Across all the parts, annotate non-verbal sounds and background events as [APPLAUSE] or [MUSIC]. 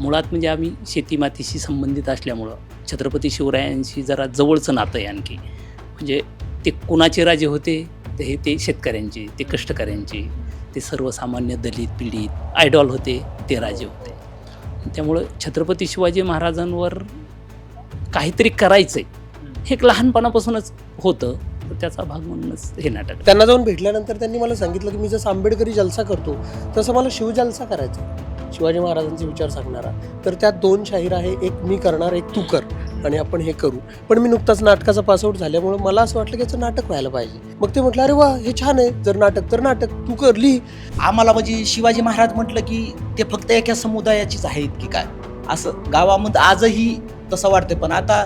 मुळात म्हणजे आम्ही शेतीमातीशी संबंधित असल्यामुळं छत्रपती शिवरायांशी जरा जवळचं नातं आहे आणखी. म्हणजे ते कुणाचे राजे होते? तर हे ते शेतकऱ्यांचे ते कष्टकऱ्यांचे ते सर्वसामान्य दलित पीडित आयडॉल होते ते राजे होते. त्यामुळं छत्रपती शिवाजी महाराजांवर काहीतरी करायचं आहे हे एक लहानपणापासूनच होतं. त्याचा भाग म्हणूनच हे नाटक. त्यांना जाऊन भेटल्यानंतर त्यांनी मला सांगितलं की मी जसं आंबेडकरी जलसा करतो तसं मला शिवजलसा करायचा आहे. शिवाजी महाराजांचे विचार सांगणारा. तर त्यात दोन शाहीर आहे एक मी करणार एक तू कर आणि आपण हे करू. पण मी नुकताच नाटकाचा पासआउट झाल्यामुळे मला असं वाटलं की याचं नाटक व्हायला पाहिजे. मग ते म्हटलं अरे वा हे छान आहे. जर नाटक तर नाटक. तू कर लिही. आम्हाला म्हणजे शिवाजी महाराज म्हटलं की ते फक्त एका समुदायाचीच आहेत की काय? असं गावामध्ये आजही तसं वाटतं पण आता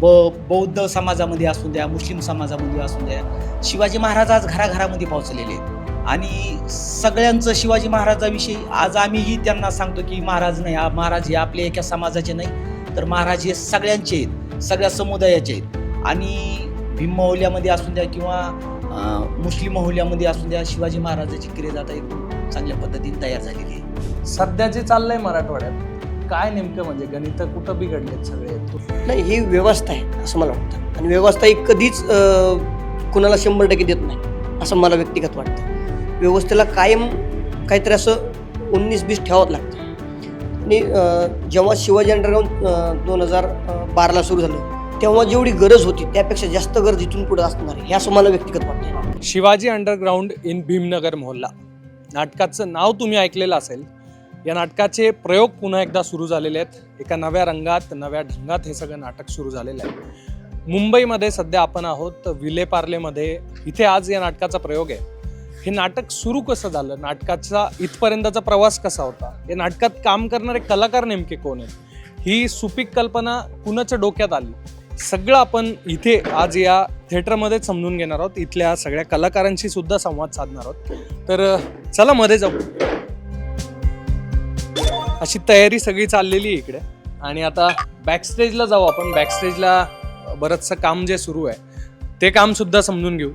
ब बौद्ध समाजामध्ये असू द्या मुस्लिम समाजामध्ये असू द्या शिवाजी महाराज आज घराघरामध्ये पोहोचलेले आहेत. आणि सगळ्यांचं शिवाजी महाराजाविषयी आज आम्हीही त्यांना सांगतो की महाराज नाही हा महाराज हे आपल्या एका समाजाचे नाही तर महाराज हे सगळ्यांचे आहेत सगळ्या समुदायाचे आहेत. आणि भीम महोल्यामध्ये असू द्या किंवा मुस्लिम महोल्यामध्ये असू द्या शिवाजी महाराजाची क्रेज आता एकदम चांगल्या पद्धतीने तयार झालेली आहे. सध्या जे चाललंय मराठवाड्यात काय नेमकं म्हणजे गणित कुठं बिघडलेत सगळे? नाही ही व्यवस्था आहे असं मला वाटतं. आणि व्यवस्था ही कधीच कुणाला शंभर टक्के देत नाही असं मला व्यक्तिगत वाटतं. व्यवस्थेला कायम काहीतरी असं उन्नीस बीस ठेवावं लागतं. आणि जेव्हा शिवाजी अंडरग्राऊंड दोन हजार बाराला सुरू झालं तेव्हा जेवढी गरज होती त्यापेक्षा जास्त गरज इथून पुढे असणार हे असं मला व्यक्तिगत वाटतं. Shivaji underground in Bhimnagar Mohalla. नाटकाचं नाव तुम्ही ऐकलेलं असेल. या नाटकाचे प्रयोग पुन्हा एकदा सुरू झालेले आहेत. एका नव्या रंगात नव्या ढंगात हे सगळं नाटक सुरू झालेलं आहे. मुंबईमध्ये सध्या आपण आहोत विलेपार्लेमध्ये. इथे आज या नाटकाचा प्रयोग आहे. हे नाटक सुरू कसं झालं? नाटकाचा इथपर्यंतचा प्रवास कसा होता? हे नाटकात काम करणारे कलाकार नेमके कोण आहेत? ही सुपीक कल्पना कुणाच्या डोक्यात आली? सगळं आपण इथे आज या थिएटरमध्येच समजून घेणार आहोत. इथल्या सगळ्या कलाकारांशी सुद्धा संवाद साधणार आहोत. तर चला मध्ये जाऊ. अशी तयारी सगळी चाललेली आहे इकडे. आणि आता बॅकस्टेजला जाऊ आपण. बॅकस्टेजला बरंचसं काम जे सुरू आहे ते काम सुद्धा समजून घेऊ.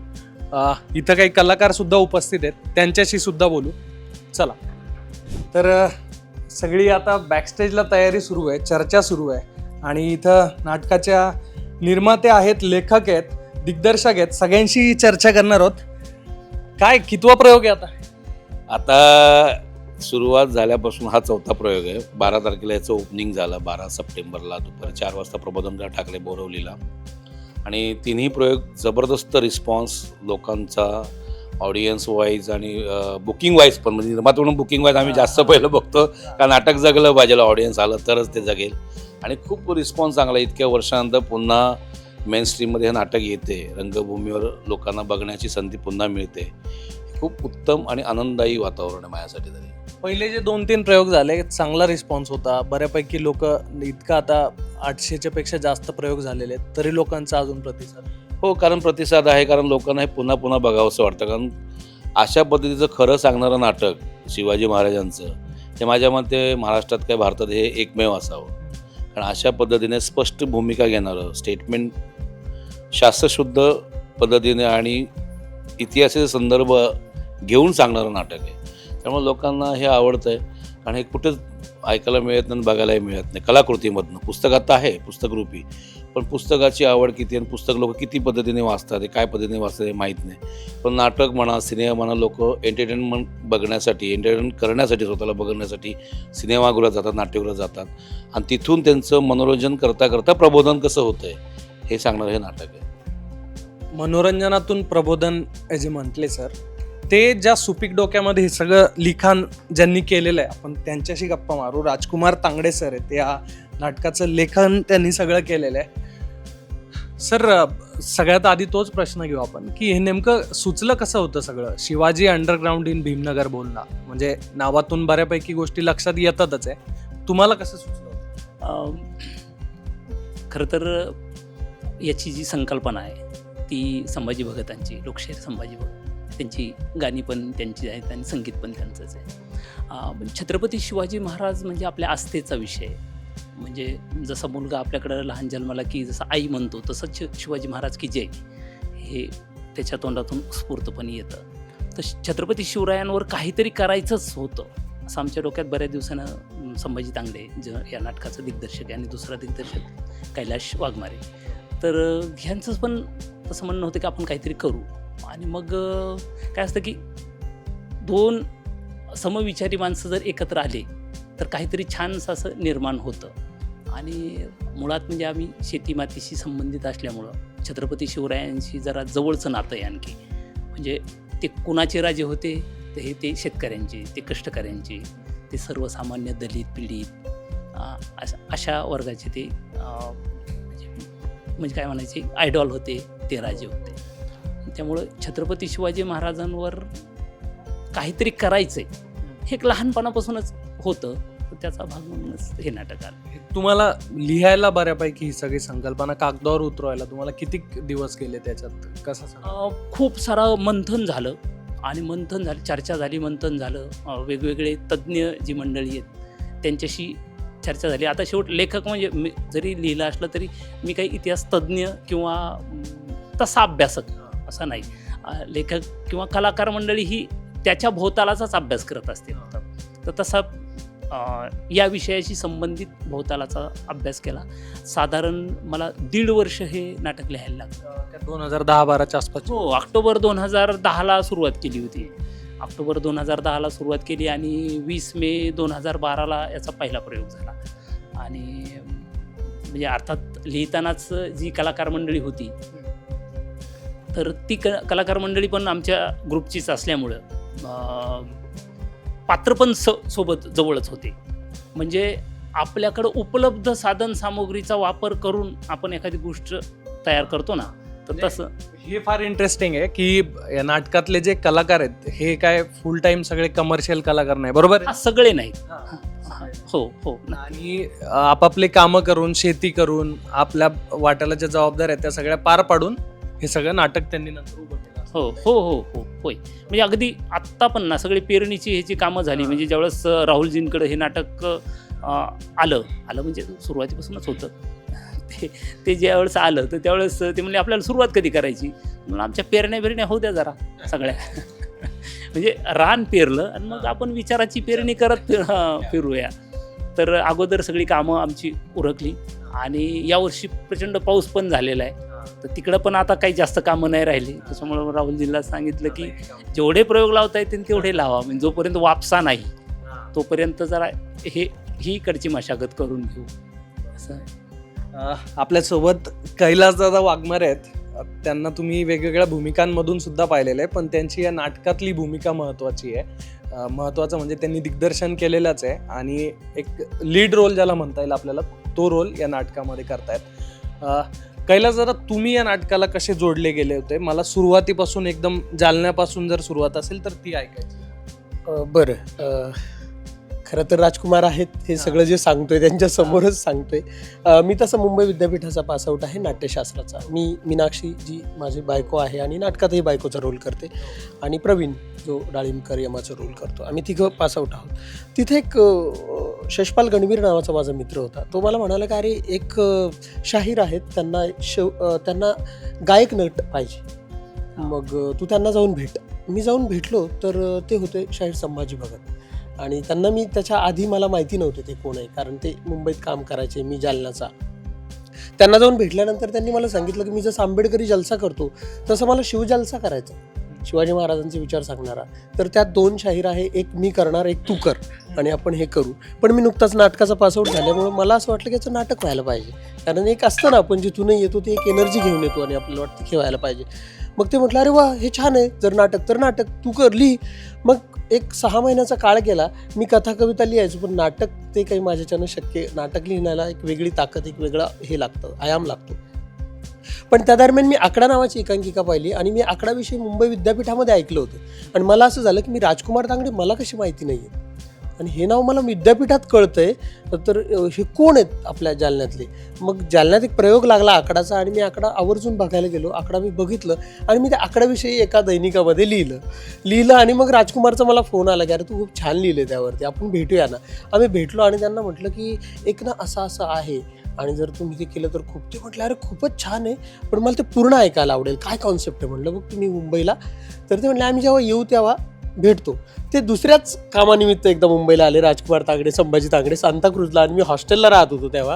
इथं काही कलाकार सुद्धा उपस्थित आहेत. त्यांच्याशी सुद्धा बोलू. चला. तर सगळी आता बॅकस्टेजला तयारी सुरू आहे चर्चा सुरू आहे. आणि इथं नाटकाच्या निर्माते आहेत लेखक आहेत दिग्दर्शक आहेत. सगळ्यांशी चर्चा करणार आहोत. काय कितवा प्रयोग आहे आता? आता सुरुवात झाल्यापासून हा चौथा प्रयोग आहे. बारा तारखेला याचं ओपनिंग झालं बारा सप्टेंबरला. दुपारी चार वाजता प्रबोधन ठाकरे बोरवलीला. आणि तिन्ही प्रयोग जबरदस्त रिस्पॉन्स लोकांचा ऑडियन्स वाईज आणि बुकिंग वाईज पण म्हणजे निर्माता म्हणून बुकिंग वाईज आम्ही जास्त पहिलं बघतो. का नाटक जगलं पाहिजे ऑडियन्स आलं तरच ते जगेल. आणि खूप रिस्पॉन्स चांगला आहे. इतक्या वर्षानंतर पुन्हा मेन स्ट्रीममध्ये हे नाटक येते. रंगभूमीवर लोकांना बघण्याची संधी पुन्हा मिळते. खूप उत्तम आणि आनंददायी वातावरण आहे माझ्यासाठी तरी. पहिले जे दोन तीन प्रयोग झाले चांगला रिस्पॉन्स होता. बऱ्यापैकी लोक इतका आता आठशेच्या पेक्षा जास्त प्रयोग झालेले आहेत तरी लोकांचा अजून प्रतिसाद. हो कारण प्रतिसाद आहे कारण लोकांना हे पुन्हा पुन्हा बघावंसं वाटतं. कारण अशा पद्धतीचं खरं सांगणारं नाटक शिवाजी महाराजांचं हे माझ्या मते महाराष्ट्रात काय भारतात हे एकमेव असावं. कारण अशा पद्धतीने स्पष्ट भूमिका घेणारं स्टेटमेंट शास्त्रशुद्ध पद्धतीने आणि इतिहासाचे संदर्भ घेऊन सांगणारं नाटक आहे. त्यामुळे लोकांना हे आवडतं आहे कारण हे कुठेच ऐकायला मिळत नाही बघायलाही मिळत नाही. कलाकृतीमधनं. पुस्तकात तर आहे पुस्तकरूपी. पण पुस्तकाची आवड किती आणि पुस्तक लोक किती पद्धतीने वाचतात हे काय पद्धतीने वाचतात हे माहीत नाही. पण नाटक म्हणा सिनेमा म्हणा लोक एंटरटेनमेंट बघण्यासाठी एंटरटेन करण्यासाठी स्वतःला बघण्यासाठी सिनेमागृहात जातात नाट्यगृहात जातात. आणि तिथून त्यांचं मनोरंजन करता करता प्रबोधन कसं होतं आहे हे सांगणारं हे नाटक आहे. मनोरंजनातून प्रबोधन हे जे म्हटले सर ते ज्या सुपीक डोक्यामध्ये हे सगळं लिखाण ज्यांनी केलेलं आहे आपण त्यांच्याशी गप्पा मारू. राजकुमार तांगडे सर आहेत या नाटकाचं लेखन त्यांनी सगळं केलेलं आहे. सर सगळ्यात आधी तोच प्रश्न घेऊ आपण की हे नेमकं सुचलं कसं होतं सगळं? शिवाजी अंडरग्राऊंड इन भीमनगर बोलणार म्हणजे नावातून बऱ्यापैकी गोष्टी लक्षात येतातच आहे. तुम्हाला कसं सुचलं होतं? खरं तर याची जी संकल्पना आहे ती संभाजी भगतांची लोकशाहीर संभाजी भगत. त्यांची गाणी पण त्यांची आहेत आणि संगीत पण त्यांचंच आहे. छत्रपती शिवाजी महाराज म्हणजे आपल्या आस्थेचा विषय आहे. म्हणजे जसा मुलगा आपल्याकडं लहान जन्माला की जसं आई म्हणतो तसंच शि- शिवाजी महाराज की जय हे त्याच्या तोंडातून स्फूर्तपणे येतं. तर छत्रपती शिवरायांवर काहीतरी करायचंच होतं असं आमच्या डोक्यात बऱ्याच दिवसानं संभाजी तांगडे ज या नाटकाचं दिग्दर्शक आहे आणि दुसरा दिग्दर्शक कैलाश वाघमारे. तर ह्यांचंच पण तसं म्हणणं होतं की आपण काहीतरी करू. आणि मग काय असतं की दोन समविचारी माणसं जर एकत्र आले तर काहीतरी छानसं असं निर्माण होतं. आणि मुळात म्हणजे आम्ही शेतीमातीशी संबंधित असल्यामुळं छत्रपती शिवरायांशी जरा जवळचं नातं आहे आणखी. म्हणजे ते कुणाचे राजे होते तर हे ते शेतकऱ्यांचे ते कष्टकऱ्यांचे ते सर्वसामान्य दलित पीडित अशा अशा वर्गाचे ते म्हणजे म्हणजे काय म्हणायचे आयडॉल होते ते राजे होते. त्यामुळं छत्रपती शिवाजी महाराजांवर काहीतरी करायचं आहे हे एक लहानपणापासूनच होतं. त्याचा भाग म्हणूनच हे नाटक आलं. तुम्हाला लिहायला बऱ्यापैकी ही सगळी संकल्पना कागदावर उतरवायला तुम्हाला किती दिवस गेले त्याच्यात? कसं खूप सारं मंथन झालं. आणि मंथन झालं चर्चा झाली मंथन झालं. वेगवेगळे तज्ज्ञ जी मंडळी आहेत त्यांच्याशी चर्चा झाली. आता शेवट लेखक म्हणजे मी जरी लिहिलं असलं तरी मी काही इतिहास तज्ज्ञ किंवा तसा अभ्यासक असा नाही. लेखक किंवा कलाकार मंडळी ही त्याच्या भोवतालाचाच अभ्यास करत असते तर तसा या विषयाशी संबंधित भोवतालाचा अभ्यास केला. साधारण मला दीड वर्ष हे नाटक लिहायला लागलं दोन हजार दहा बाराच्या आसपास. हो ऑक्टोबर दोन हजार दहाला सुरुवात केली होती. ऑक्टोबर दोन हजार दहाला सुरुवात केली आणि वीस मे दोन हजार बाराला याचा पहिला प्रयोग झाला. आणि म्हणजे अर्थात लिहितानाच जी कलाकार मंडळी होती तर ती क कलाकार मंडळी पण आमच्या ग्रुपचीच असल्यामुळं पात्र पण स सोबत जवळच होते. म्हणजे आपल्याकडं उपलब्ध साधन सामुग्रीचा वापर करून आपण एखादी गोष्ट तयार करतो ना तर तसं. हे फार इंटरेस्टिंग आहे की या नाटकातले जे कलाकार आहेत हे काय फुल टाइम सगळे कमर्शियल कलाकार नाही बरोबर सगळे नाही हो हो आणि आपापले कामं करून शेती करून आपल्या वाट्याला ज्या जबाबदाऱ्या आहेत त्या सगळ्या पार पाडून हे सगळं नाटक त्यांनी नंतर उभं केलं. हो हो हो हो होय. म्हणजे अगदी आत्ता पण ना सगळी पेरणीची ह्याची कामं झाली. म्हणजे ज्यावेळेस राहुलजींकडे हे नाटक आलं आलं म्हणजे सुरुवातीपासूनच होतं. ते ते ज्यावेळेस आलं तर त्यावेळेस ते म्हणले आपल्याला सुरुवात कधी करायची? म्हणून आमच्या पेरण्या बिरण्या होऊ द्या जरा सगळ्या. [LAUGHS] म्हणजे रान पेरलं आणि मग आपण विचाराची पेरणी करत फिरूया. तर अगोदर सगळी कामं आमची उरकली आणि यावर्षी प्रचंड पाऊस पण झालेला आहे. तर तिकडं पण आता काही जास्त कामं नाही राहिली. त्याच्यामुळे राहुलजीला सांगितलं की जेवढे प्रयोग लावता येतील तेवढे लावा. म्हणजे जोपर्यंत वापसा नाही तोपर्यंत जरा हे ही इकडची मशागत करून घेऊ. असं. आपल्यासोबत आपल्यासोबत कैलासदादा वाघमारे आहेत. त्यांना तुम्ही वेगवेगळ्या भूमिकांमधून सुद्धा पाहिलेलं आहे. पण त्यांची या नाटकातली भूमिका महत्त्वाची आहे. महत्त्वाचं म्हणजे त्यांनी दिग्दर्शन केलेलंच आहे. आणि एक लीड रोल ज्याला म्हणता येईल आपल्याला तो रोल या नाटकामध्ये करतायत. कैला जरा तुम्ही या नाटकाला कसे जोडले गेले होते? मला सुरुवातीपासून एकदम जालन्यापासून जर सुरुवात असेल तर ती ऐकायची. बरं. खरं तर राजकुमार आहेत हे सगळं जे सांगतोय त्यांच्या समोरच सांगतोय. मी तसं मुंबई विद्यापीठाचा पासआउट आहे नाट्यशास्त्राचा. मी मीनाक्षी जी माझी बायको आहे आणि नाटकातही बायकोचा रोल करते. आणि प्रवीण जो डाळिंबकर यमाचा रोल करतो. आम्ही तिघं पासआउट आहोत. तिथे एक शशपाल गणवीर नावाचा माझा मित्र होता. तो मला म्हणाला की अरे एक शाहीर आहेत. त्यांना शव त्यांना गायक नट पाहिजे. मग तू त्यांना जाऊन भेट. मी जाऊन भेटलो तर ते होते शाहीर संभाजी भगत आणि त्यांना मी त्याच्या आधी मला माहिती नव्हते ते कोण आहे कारण ते मुंबईत काम करायचे मी जालन्याचा. त्यांना जाऊन भेटल्यानंतर त्यांनी मला सांगितलं की मी जसं आंबेडकरी जलसा करतो तसं मला शिवजलसा करायचा. शिवाजी महाराजांचे विचार सांगणारा. तर त्यात दोन शाहीर आहे एक मी करणार एक तू कर आणि आपण हे करू. पण मी नुकताच नाटकाचा पासआउट झाल्यामुळे मला असं वाटलं की याचं नाटक व्हायला पाहिजे. कारण एक असतं ना आपण जिथूनही येतो ते एक एनर्जी घेऊन येतो आणि आपल्याला वाटतं की व्हायला पाहिजे. मग ते म्हटलं अरे वा हे छान आहे जर नाटक तर नाटक तू कर लिही मग एक सहा महिन्याचा काळ गेला मी कथा कविता लिहायचो पण नाटक ते काही माझ्याच्यानं शक्य नाटक लिहिण्याला एक वेगळी ताकद एक वेगळा हे लागतं आयाम लागतो. पण त्या दरम्यान मी आकडा नावाची एकांकिका पाहिली आणि मी आकडाविषयी मुंबई विद्यापीठामध्ये ऐकलं होतं. आणि मला असं झालं की मी राजकुमार तांगडे मला कशी माहिती नाही आहे आणि हे नाव मला विद्यापीठात कळतंय तर हे कोण आहेत आपल्या जालन्यातले? मग जालन्यात एक प्रयोग लागला आकडाचा आणि मी आकडा आवर्जून बघायला गेलो. आकडा मी बघितलं आणि मी त्या आकड्याविषयी एका दैनिकामध्ये लिहिलं. लिहिलं आणि मग राजकुमारचा मला फोन आला की अरे तू खूप छान लिहिले त्यावरती आपण भेटूया ना. आम्ही भेटलो आणि त्यांना म्हटलं की एक ना असं असं आहे. आणि जर तुम्ही ते केलं तर खूप ते म्हटलं अरे खूपच छान आहे पण मला ते पूर्ण ऐकायला आवडेल. काय कॉन्सेप्ट आहे? म्हटलं बघ तुम्ही मुंबईला. तर ते म्हटलं आम्ही जेव्हा येऊ तेव्हा भेटतो. ते दुसऱ्याच कामानिमित्त एकदा मुंबईला आले राजकुमार तांगडे संभाजी तांगडे सांताक्रूजला आणि मी हॉस्टेलला राहत होतो तेव्हा.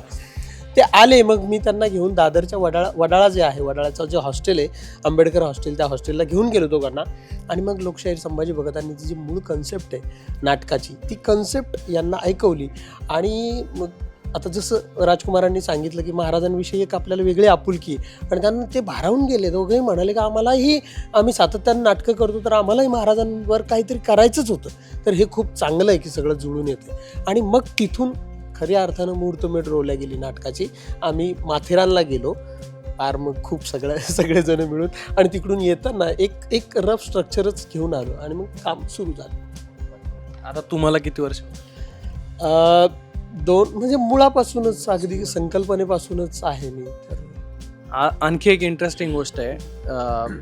ते आले मग मी त्यांना घेऊन दादरच्या वडाळा वडाळा जे आहे वडाळाचं जे हॉस्टेल आहे आंबेडकर हॉस्टेल त्या हॉस्टेलला घेऊन गेलो दोघांना. आणि मग लोकशाहीर संभाजी भगतांनी जी मूळ कन्सेप्ट आहे नाटकाची ती कन्सेप्ट यांना ऐकवली. आणि मग आता जसं राजकुमारांनी सांगितलं की महाराजांविषयी एक आपल्याला वेगळी आपुलकी आहे. आणि त्यांना ते भारावून गेले. दोघेही म्हणाले की आम्हालाही आम्ही सातत्यानं नाटकं करतो तर आम्हालाही महाराजांवर काहीतरी करायचंच होतं. तर हे खूप चांगलं आहे की सगळं जुळून येते आणि मग तिथून खऱ्या अर्थानं मुहूर्तमेढ रोवल्या गेली नाटकाची. आम्ही माथेरानला गेलो. फार मग खूप सगळ्या सगळेजण मिळून आणि तिकडून येताना एक एक रफ स्ट्रक्चरच घेऊन आलो आणि मग काम सुरू झालं. आता तुम्हाला किती वर्ष? दोन म्हणजे मुळापासूनच अगदी संकल्पनेपासूनच आहे मी आ- आणखी एक इंटरेस्टिंग गोष्ट आहे. अं,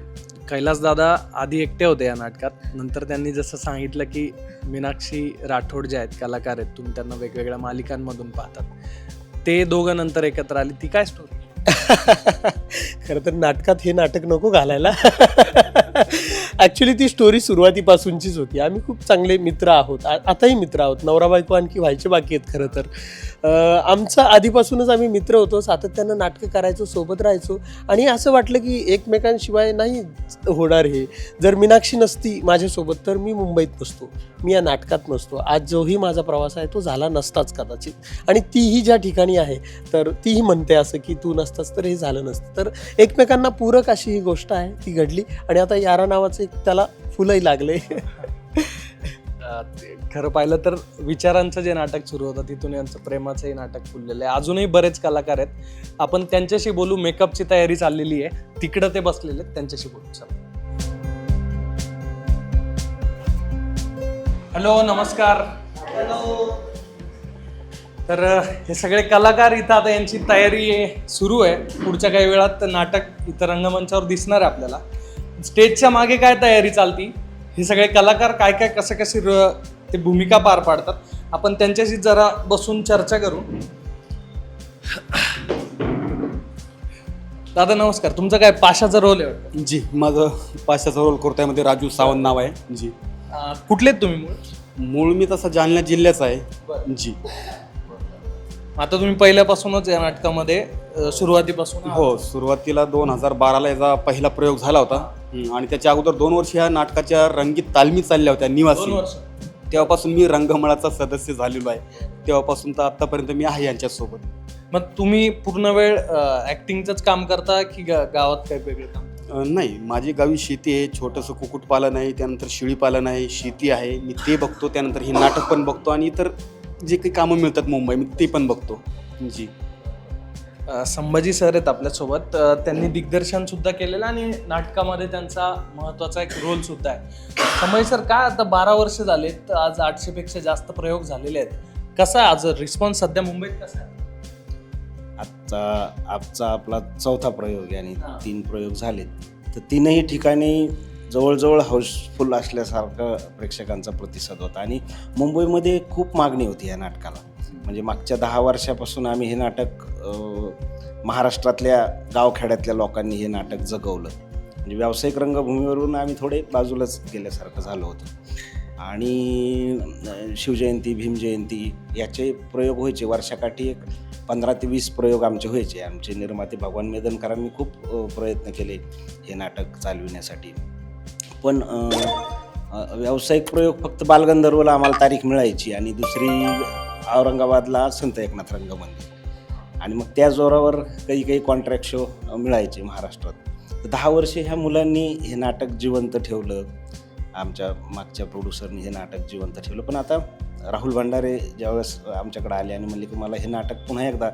कैलास दादा आधी एकटे होते या नाटकात. नंतर त्यांनी जसं सांगितलं की मीनाक्षी राठोड जे आहेत कलाकार आहेत तुम्ही त्यांना वेगवेगळ्या मालिकांमधून पाहतात. ते दोघं नंतर एकत्र आली. ती काय स्टोरी [LAUGHS] खरं तर नाटकात हे नाटक नको घालायला. [LAUGHS] ॲक्च्युली ती स्टोरी सुरुवातीपासूनचीच होती. आम्ही खूप चांगले मित्र आहोत. आताही मित्र आहोत. नवरा बायको आणखी व्हायचे बाकी आहेत खरं तर. आमचा आधीपासूनच आम्ही मित्र होतो. सातत्यानं नाटकं करायचो सोबत राहायचो. आणि असं वाटलं की एकमेकांशिवाय नाही होणार हे. जर मीनाक्षी नसती माझ्यासोबत तर मी मुंबईत नसतो. मी या नाटकात नसतो. आज जोही माझा प्रवास आहे तो झाला नसताच कदाचित. आणि तीही ज्या ठिकाणी आहे तर तीही म्हणते असं की तू नसतास तर हे झालं नसतं. तर एकमेकांना पूरक अशी ही गोष्ट आहे ती घडली. आणि आता यारा नावाचं एक त्याला फुलंही लागले [LAUGHS] खरं पाहिलं तर विचारांचं जे नाटक सुरू होतं तिथून यांचं प्रेमाचंही नाटक फुललेलं आहे. अजूनही बरेच कलाकार आहेत. आपण त्यांच्याशी बोलू मेकअपची तयारी चाललेली आहे. तिकडं ते बसलेले आहेत त्यांच्याशी बोलू. चला. हॅलो नमस्कार. तर हे सगळे कलाकार इथं आता यांची तयारी सुरू आहे. पुढच्या काही वेळात नाटक इथं रंगमंचावर दिसणार आहे आपल्याला. स्टेजच्या मागे काय तयारी चालती? हे सगळे कलाकार काय काय कसं कशी र ते भूमिका पार पाडतात? आपण त्यांच्याशी जरा बसून चर्चा करू. दादा नमस्कार. तुमचं काय पाशाचा रोल आहे. जी माझं पाचशेचा रोल करतो त्यामध्ये राजू सावंत नाव आहे. जी. कुठले आहेत तुम्ही मूळ? मूळ मी तसा जालना जिल्ह्याचा आहे. जी. आता तुम्ही पहिल्यापासूनच या नाटकामध्ये अ, सुरुवातीपासून आहात. हो सुरुवातीला दोन हजार बाराला याचा पहिला प्रयोग झाला होता. हम्म, आणि त्याच्या अगोदर दोन वर्ष ह्या नाटकाच्या रंगीत तालमी चालल्या होत्या दोन निवासी वर्ष. तेव्हापासून मी रंगमळाचा सदस्य झालेलो आहे. तेव्हापासून तर आतापर्यंत मी आहे यांच्यासोबत. मग तुम्ही पूर्ण वेळ ऍक्टिंगच काम करता की गा- गावात काही वेगळं काम? अं, नाही माझी गावी शेती आहे छोटंसं कुक्कुटपालन आहे त्यानंतर शेळीपालन आहे शेती आहे. मी ते बघतो त्यानंतर हे नाटक पण बघतो आणि इतर जे काही कामं मिळतात मुंबई मी ते पण बघतो. जी. अ, संभाजी सर आहेत आपल्यासोबत. अ, त्यांनी दिग्दर्शन सुद्धा केलेलं आणि नाटकामध्ये त्यांचा महत्त्वाचा एक रोल सुद्धा आहे. संभाजी सर काय आता बारा वर्ष झालेत आज आठशे पेक्षा जास्त प्रयोग झालेले आहेत. कसा आहे आज रिस्पॉन्स सध्या मुंबईत कसा आहे? आजचा आजचा आपला चौथा प्रयोग आहे आणि हा. तीन प्रयोग झालेत. तर तीनही ठिकाणी जवळजवळ हाऊसफुल असल्यासारखं प्रेक्षकांचा प्रतिसाद होता. आणि मुंबईमध्ये खूप मागणी होती या नाटकाला. म्हणजे मागच्या दहा वर्षापासून आम्ही हे नाटक महाराष्ट्रातल्या गावखेड्यातल्या लोकांनी हे नाटक जगवलं. म्हणजे व्यावसायिक रंगभूमीवरून आम्ही थोडे बाजूलाच गेल्यासारखं झालं होतं. आणि शिवजयंती भीमजयंती याचे प्रयोग व्हायचे. वर्षाकाठी एक पंधरा ते वीस प्रयोग आमचे व्हायचे. आमचे निर्माते भगवान मेदनकरांनी खूप प्रयत्न केले हे नाटक चालविण्यासाठी. पण व्यावसायिक प्रयोग फक्त बालगंधर्वला आम्हाला तारीख मिळायची आणि दुसरी औरंगाबादला संत एकनाथ रंगमंदिर आणि मग त्या जोरावर काही काही कॉन्ट्रॅक्ट शो मिळायचे महाराष्ट्रात. तर दहा वर्षे ह्या मुलांनी हे नाटक जिवंत ठेवलं. आमच्या मागच्या प्रोड्युसरनी हे नाटक जिवंत ठेवलं. पण आता राहुल भंडारे ज्यावेळेस आमच्याकडे आले आणि म्हणले की मला हे नाटक पुन्हा एकदा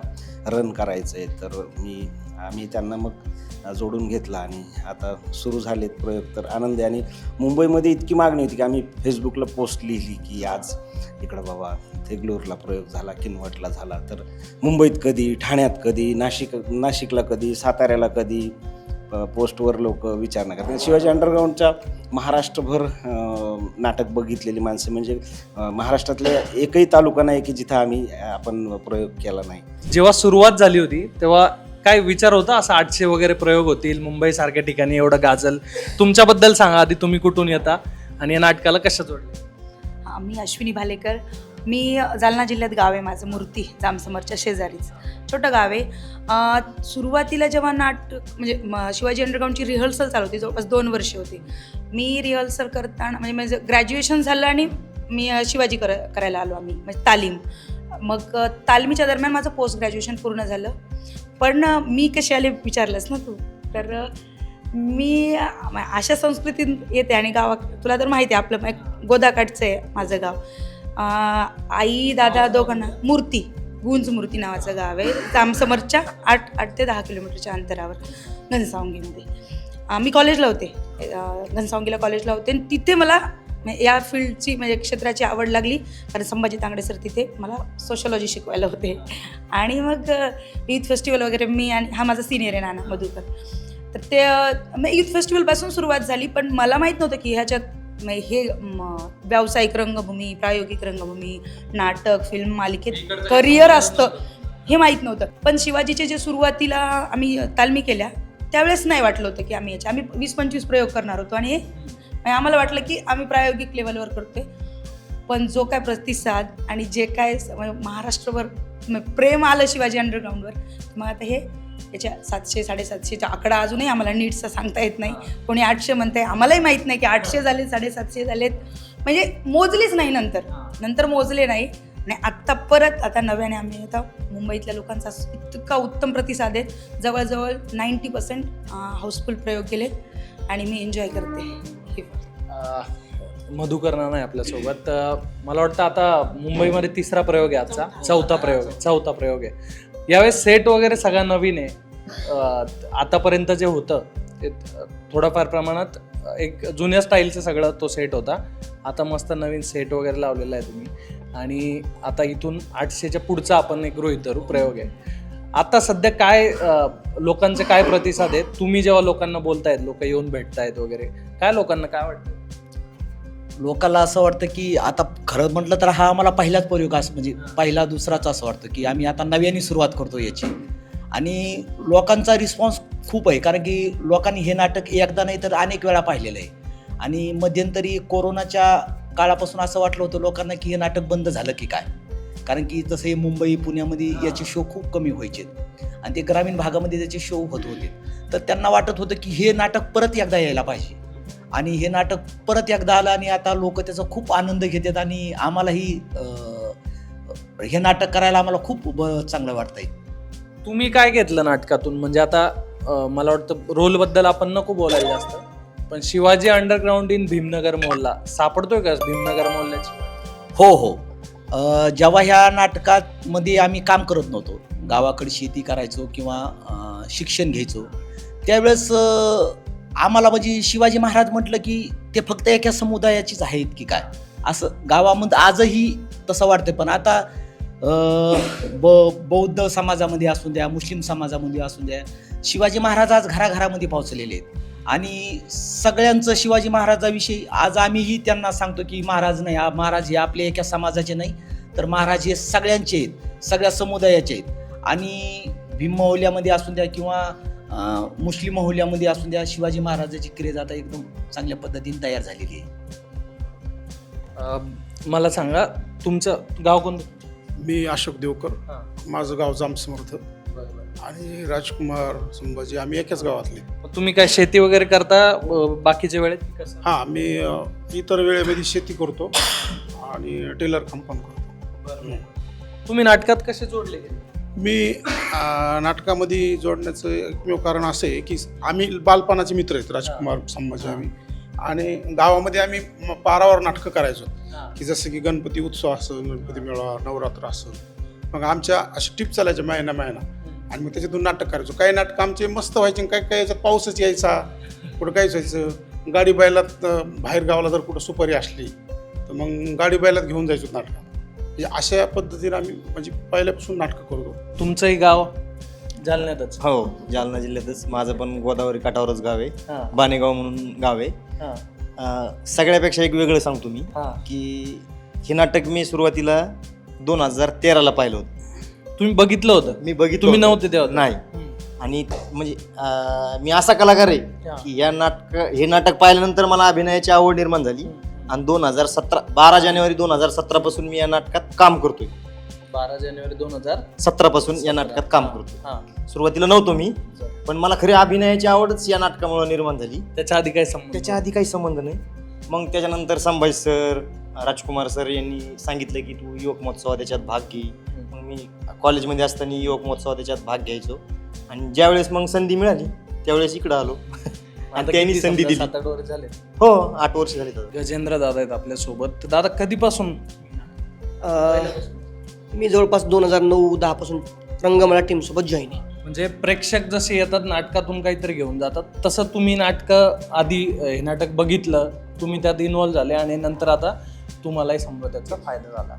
रन करायचं आहे तर मी आम्ही त्यांना मग जोडून घेतला आणि आता सुरू झालेत प्रयोग. तर आनंद आहे आणि मुंबईमध्ये इतकी मागणी होती की आम्ही फेसबुकला पोस्ट लिहिली की आज इकडं बाबा देगलूरला प्रयोग झाला किनवटला झाला. तर मुंबईत कधी ठाण्यात कधी नाशिक नाशिकला कधी साताऱ्याला कधी पोस्टवर लोक विचारणा करतात. शिवाजी अंडरग्राऊंडच्या महाराष्ट्रभर नाटक बघितलेली माणसं म्हणजे महाराष्ट्रातल्या एकही तालुका नाही की जिथं आम्ही आपण प्रयोग केला नाही. जेव्हा सुरुवात झाली होती तेव्हा काय विचार होता? असं आठशे वगैरे प्रयोग होतील मुंबई सारख्या ठिकाणी एवढं गाजल. तुमच्याबद्दल सांगा आधी तुम्ही कुठून येता? आणि या नाटकाला कशा जोडले? मी अश्विनी भालेकर मी जालना जिल्ह्यात गाव आहे माझं मूर्ती जामसमरच्या शेजारीच. छोटं गाव आहे. सुरुवातीला जेव्हा नाट म्हणजे शिवाजी अंडरग्राऊंडची रिहर्सल चालू होती जवळपास दोन वर्षे होती. मी रिहर्सल करताना म्हणजे माझं ग्रॅज्युएशन झालं आणि मी शिवाजी कर करायला आलो आम्ही म्हणजे तालीम. मग तालमीच्या दरम्यान माझं पोस्ट ग्रॅज्युएशन पूर्ण झालं. पण मी कशी आले विचारलंस ना तू? तर मी अशा संस्कृतीत येते आणि गावात तुला तर माहिती आहे आपलं एक गोदाकाठचं आहे माझं गाव. आई दादा दोघांना मूर्ती गुंज मूर्ती नावाचं गाव आहे. जामसमरच्या आठ आठ ते दहा किलोमीटरच्या अंतरावर घनसावंगीमध्ये. मी कॉलेजला होते. घनसावंगीला कॉलेजला होते. आणि तिथे मला या फील्डची म्हणजे क्षेत्राची आवड लागली. कारण संभाजी तांगडे सर तिथे मला सोशलॉजी शिकवायला होते. आणि मग युथ फेस्टिवल वगैरे मी आणि हा माझा सिनियर आहे नाना मधुकर. तर ते मग युथ फेस्टिवलपासून सुरुवात झाली. पण मला माहीत नव्हतं की ह्याच्यात हे व्यावसायिक रंगभूमी प्रायोगिक रंगभूमी नाटक फिल्म मालिकेत करिअर असतं हे माहीत नव्हतं. पण शिवाजीचे जे सुरुवातीला आम्ही तालमी केल्या त्यावेळेस नाही वाटलं होतं की आम्ही याच्या आम्ही वीस पंचवीस प्रयोग करणार होतो आणि हे आणि आम्हाला वाटलं की आम्ही प्रायोगिक लेवलवर करतोय. पण जो काय प्रतिसाद आणि जे काय म्हणजे महाराष्ट्रभर प्रेम आलं शिवाजी अंडरग्राऊंडवर मग आता हे याच्या सातशे साडेसातशेचा आकडा अजूनही आम्हाला नीटचा सांगता येत नाही. कोणी आठशे म्हणते आम्हालाही माहीत नाही की आठशे झाले साडेसातशे झालेत. म्हणजे मोजलेच नाही नंतर. नंतर मोजले नाही. आणि आत्ता परत आता नव्याने आम्ही आता मुंबईतल्या लोकांचा इतका उत्तम प्रतिसाद आहे. जवळजवळ नाईंटी पर्सेंट हाऊसफुल प्रयोग केलेत आणि मी एन्जॉय करते. हे अं, मधुकर नाना आहे आपल्यासोबत. मला वाटतं आता मुंबईमध्ये तिसरा प्रयोग आहे आजचा. चौथा प्रयोग आहे. चौथा प्रयोग आहे. यावेळेस सेट वगैरे सगळा नवीन आहे. आतापर्यंत जे होतं ते थोडंफार प्रमाणात एक जुन्या स्टाईलचं सगळं तो सेट होता. आता मस्त नवीन सेट वगैरे लावलेला आहे तुम्ही. आणि आता इथून आठशेच्या पुढचा आपण एक गृहित धरू प्रयोग आहे. आता सध्या काय लोकांचे काय प्रतिसाद आहेत? तुम्ही जेव्हा लोकांना बोलतायत लोक येऊन भेटतायत वगैरे काय लोकांना काय वाटतं? लोकांना असं वाटतं की आता खरं म्हटलं तर हा आम्हाला पहिलाच प्रयोग असं म्हणजे पहिला दुसराच असं वाटतं की आम्ही आता नव्याने सुरुवात करतो याची. आणि लोकांचा रिस्पॉन्स खूप आहे कारण की लोकांनी हे नाटक एकदा नाही तर अनेक वेळा पाहिलेलं आहे. आणि मध्यंतरी कोरोनाच्या काळापासून असं वाटलं होतं लोकांना की हे नाटक बंद झालं की काय? कारण की तसं हे मुंबई पुण्यामध्ये याचे शो खूप कमी व्हायचे. आणि ते ग्रामीण भागामध्ये त्याचे शो होत होते. तर त्यांना वाटत होतं की हे नाटक परत एकदा यायला पाहिजे. आणि हे नाटक परत एकदा आलं आणि आता लोक त्याचा खूप आनंद घेतात आणि आम्हालाही हे नाटक करायला आम्हाला खूप चांगलं वाटतंय. तुम्ही काय घेतलं नाटकातून? म्हणजे आता मला वाटतं रोलबद्दल आपण नको बोलायला जास्त. पण शिवाजी अंडरग्राऊंड इन भीमनगर मोहल्ला सापडतोय का भीमनगर मोहल्ल्याची? हो हो. जेव्हा ह्या नाटकामध्ये आम्ही काम करत नव्हतो गावाकडे शेती करायचो किंवा शिक्षण घ्यायचो त्यावेळेस आम्हाला म्हणजे शिवाजी महाराज म्हटलं की ते फक्त एका समुदायाचीच आहेत की काय? असं गावामध्ये आजही तसं वाटतं पण आता ब बौद्ध समाजामध्ये असू द्या मुस्लिम समाजामध्ये असू द्या शिवाजी महाराज आज घराघरामध्ये पोहोचलेले आहेत. आणि सगळ्यांचं शिवाजी महाराजाविषयी आज आम्हीही त्यांना सांगतो की महाराज नाही हा महाराज हे आपल्या एका समाजाचे नाही तर महाराज हे सगळ्यांचे आहेत सगळ्या समुदायाचे आहेत. आणि भीममौल्यामध्ये असू द्या किंवा मुस्लिम महोल्यामध्ये असू द्या शिवाजी महाराजाची क्रेज आता एकदम चांगल्या पद्धतीने तयार झालेली आहे. अं, मला सांगा तुमचं गाव कोणतं? मी अशोक देवकर. हां. माझं गाव जामसमर्थ. आणि राजकुमार संभाजी आम्ही एकाच गावातले. तुम्ही काय शेती वगैरे करता बाकीच्या वेळेत? हां मी इतर वेळेमध्ये शेती करतो आणि टेलर काम पण करतो तुम्ही नाटकात कसे जोडले गेले? मी नाटकामध्ये जोडण्याचं एकमेव कारण असं आहे की आम्ही बालपणाचे मित्र आहेत राजकुमार संभाजी आम्ही. आणि गावामध्ये आम्ही पारावर नाटकं करायचो. की जसं की गणपती उत्सव असेल गणपती मेळा नवरात्र असेल मग आमच्या अशी टिप चालायच्या महिना महिना आणि मग त्याच्यातून नाटक करायचो. काही नाटकं आमचे मस्त व्हायचे काही काही याच्यात पाऊसच यायचा. कुठं काहीच व्हायचं. गाडी बैलात बाहेर गावाला जर कुठं सुपारी असली तर मग गाडी बैलात घेऊन जायचो नाटकात. अशा पद्धतीने आम्ही म्हणजे पहिल्यापासून नाटकं करतो. तुमचंही गाव जालन्यातच? हो जालना जिल्ह्यातच. माझं पण गोदावरी काठावरच गाव आहे. हां. बाणेगाव म्हणून गाव आहे. हां. अं, सगळ्यापेक्षा एक वेगळं सांगतो मी हां. की हे नाटक मी सुरुवातीला दोन हजार तेराला पाहिलं होतं. तुम्ही बघितलं होतं? मी बघितलं तुम्ही होतं. नव्हते तेव्हा? नाही. हम्म. आणि म्हणजे अं, मी असा कलाकार आहे हां. की या नाटक हे नाटक पाहिल्यानंतर मला अभिनयाची आवड निर्माण झाली. आणि दोन हजार सतरा बारा जानेवारी दोन हजार सतरापासून मी या नाटकात काम करतोय. बारा जानेवारी दोन हजार सतरापासून या नाटकात काम करतोय. हा. सुरुवातीला नव्हतो मी पण मला खरी अभिनयाची आवडच या नाटकामुळे निर्माण झाली. त्याच्या आधी काय संबंध त्याच्या आधी काही संबंध नाही. मग त्याच्यानंतर संभाजी सर राजकुमार सर यांनी सांगितलं की तू युवक महोत्सवात त्याच्यात भाग घे. मग मी कॉलेजमध्ये असताना युवक महोत्सवात त्याच्यात भाग घ्यायचो. आणि ज्यावेळेस मग संधी मिळाली त्यावेळेस इकडं आलो. आणि त्यांनी संधी दिली. सात आठ वर्ष झाले हो आठ वर्ष झाली दादा गजेंद्र दादा आहेत आपल्यासोबत. दादा कधीपासून? अं, मी जवळपास दोन हजार नऊ दहापासून रंगमळा टीमसोबत जॉईन आहे. म्हणजे प्रेक्षक जसे येतात नाटकातून काहीतरी घेऊन जातात. तसं तुम्ही नाटकं आधी अं, हे नाटक बघितलं तुम्ही त्यात इन्व्हॉल्व झाले आणि नंतर आता तुम्हालाही समजा त्याचा फायदा झाला.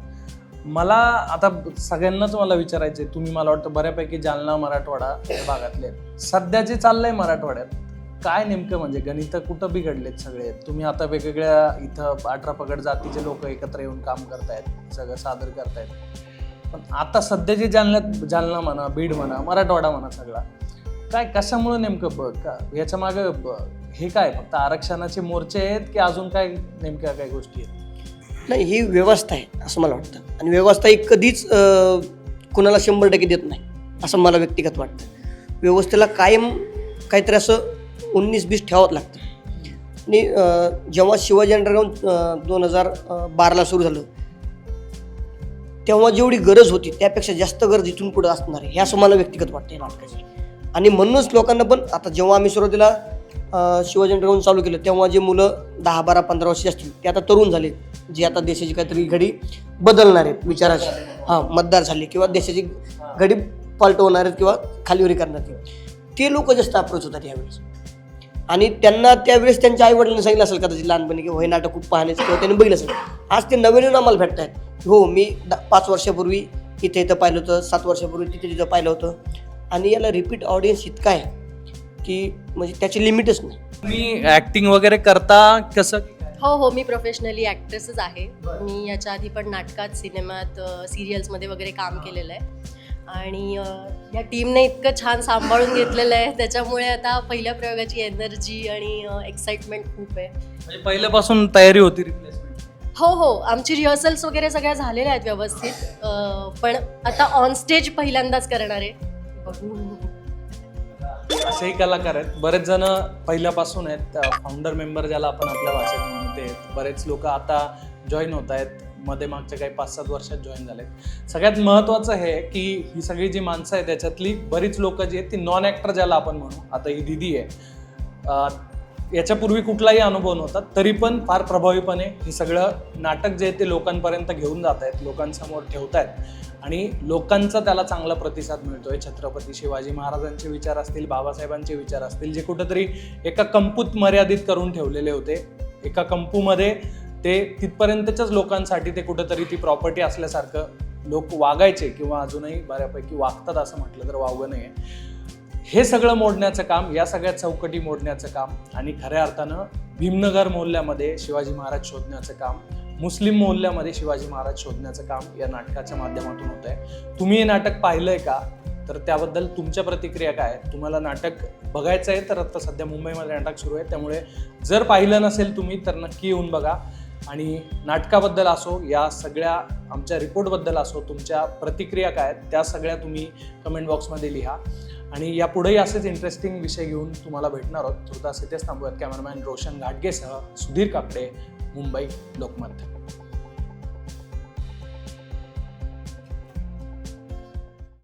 मला आता सगळ्यांनाच मला विचारायचं आहे तुम्ही मला वाटतं बऱ्यापैकी जालना मराठवाडा या भागातले आहेत. सध्या जे चाललंय मराठवाड्यात काय नेमकं म्हणजे गणित कुठं बिघडलेत सगळे? तुम्ही आता वेगवेगळ्या इथं अठरा पगड जातीचे लोक एकत्र येऊन काम करतायत सगळं सादर करतायत. पण आता सध्या जे जालन्यात जालना म्हणा बीड म्हणा मराठवाडा म्हणा सगळा काय कशामुळं नेमकं ब का याच्या मागे हे काय फक्त आरक्षणाचे मोर्चे आहेत की अजून काय नेमक्या काय गोष्टी आहेत? नाही ही व्यवस्था आहे असं मला वाटतं. आणि व्यवस्था ही कधीच कुणाला शंभर टक्के देत नाही असं मला व्यक्तिगत वाटतं. व्यवस्थेला कायम काहीतरी असं उन्नीस बीस ठेवावं लागतं. आणि जेव्हा शिवाजी अंडरग्राऊंड दोन हजार बाराला सुरू झालं तेव्हा जेवढी गरज होती त्यापेक्षा जास्त गरज इथून पुढे असणार आहे. हे असं मला व्यक्तिगत वाटतं या नाटकाची. आणि म्हणूनच लोकांना पण आता जेव्हा आम्ही सुरुवातीला शिवाजी अंडरग्राऊंड चालू केलं तेव्हा जे मुलं दहा बारा पंधरा वर्षी असतील ते आता तरुण झाले जे आता देशाची काहीतरी घडी बदलणार आहेत विचाराची. हां मतदार झाले किंवा देशाची घडी पालटवणार आहेत किंवा खालीवरी करणार आहेत. ते लोक जास्त अप्रोच होतात यावेळेस. आणि त्यांना त्यावेळेस त्यांच्या आईवडिलांनी सांगितलं असेल कदाचित लहानपणी की हो हे नाटक खूप पाहण्याचं किंवा त्यांनी बघितलं असेल. आज ते नवीन आम्हाला भेटत आहेत हो मी द पाच वर्षापूर्वी इथे इथं पाहिलं होतं सात वर्षापूर्वी तिथे तिथं पाहिलं होतं. आणि याला रिपीट ऑडियन्स इतका आहे की म्हणजे त्याची लिमिटच नाही. तुम्ही ऍक्टिंग वगैरे करता कसं? हो हो मी प्रोफेशनली ॲक्ट्रेसच आहे. मी याच्या आधी पण नाटकात सिनेमात सिरियल्समध्ये वगैरे काम केलेलं आहे. आणि या टीमने इतकं छान सांभाळून घेतलेलं आहे. त्याच्यामुळे आता पहिल्या प्रयोगाची एनर्जी आणि एक्साइटमेंट खूप आहे. म्हणजे पहिल्यापासून तयारी होती रिप्लेसमेंट हो हो. आमची रिहर्सल्स वगैरे सगळ्या झालेल्या आहेत व्यवस्थित. अ, पण आता ऑन स्टेज पहिल्यांदाच करणार आहे. बघू असेही कलाकार आहेत. बरेच जण पहिल्यापासून आहेत. फाउंडर मेंबर ज्याला आपण आपल्या भाषेत म्हणते बरेच लोक आता जॉईन होत आहेत. मध्ये मागच्या काही पाच सात वर्षात जॉईन झालेत. सगळ्यात महत्त्वाचं हे आहे की ही सगळी जी माणसं आहेत त्याच्यातली बरीच लोक जी आहेत ती नॉन ॲक्टर ज्याला आपण म्हणू आता ही दिदी आहे. याच्यापूर्वी कुठलाही अनुभव नव्हता तरी पण फार प्रभावीपणे हे सगळं नाटक जे आहे ते लोकांपर्यंत घेऊन जात आहेत लोकांसमोर ठेवत आहेत. आणि लोकांचा त्याला चांगला प्रतिसाद मिळतोय. छत्रपती शिवाजी महाराजांचे विचार असतील बाबासाहेबांचे विचार असतील जे कुठंतरी एका कंपूत मर्यादित करून ठेवलेले होते. एका कंपूमध्ये ते तिथपर्यंतच्याच लोकांसाठी ते कुठंतरी ती प्रॉपर्टी असल्यासारखं लोक वागायचे किंवा अजूनही बऱ्यापैकी वागतात असं म्हटलं तर वागवं नाही आहे हे सगळं मोडण्याचं काम या सगळ्या चौकटी मोडण्याचं काम आणि खऱ्या अर्थानं भीमनगर मोहल्ल्यामध्ये शिवाजी महाराज शोधण्याचं काम मुस्लिम मोहल्ल्यामध्ये शिवाजी महाराज शोधण्याचं काम या नाटकाच्या माध्यमातून होत आहे तुम्ही हे नाटक पाहिलंय का? तर त्याबद्दल तुमच्या प्रतिक्रिया काय तुम्हाला नाटक बघायचं आहे तर आता सध्या मुंबईमध्ये नाटक सुरू आहे त्यामुळे जर पाहिलं नसेल तुम्ही तर नक्की येऊन बघा. आणि नाटकाबद्दल असो या सगळ्या आमच्या रिपोर्टबद्दल असो तुमच्या प्रतिक्रिया काय आहेत त्या सगळ्या तुम्ही कमेंट बॉक्समध्ये लिहा. आणि यापुढेही असेच इंटरेस्टिंग विषय घेऊन तुम्हाला भेटणार आहोत. तुर्तास इथेच थांबूयात कॅमेरामॅन रोशन घाटगेसह सुधीर काकडे मुंबई लोकमत.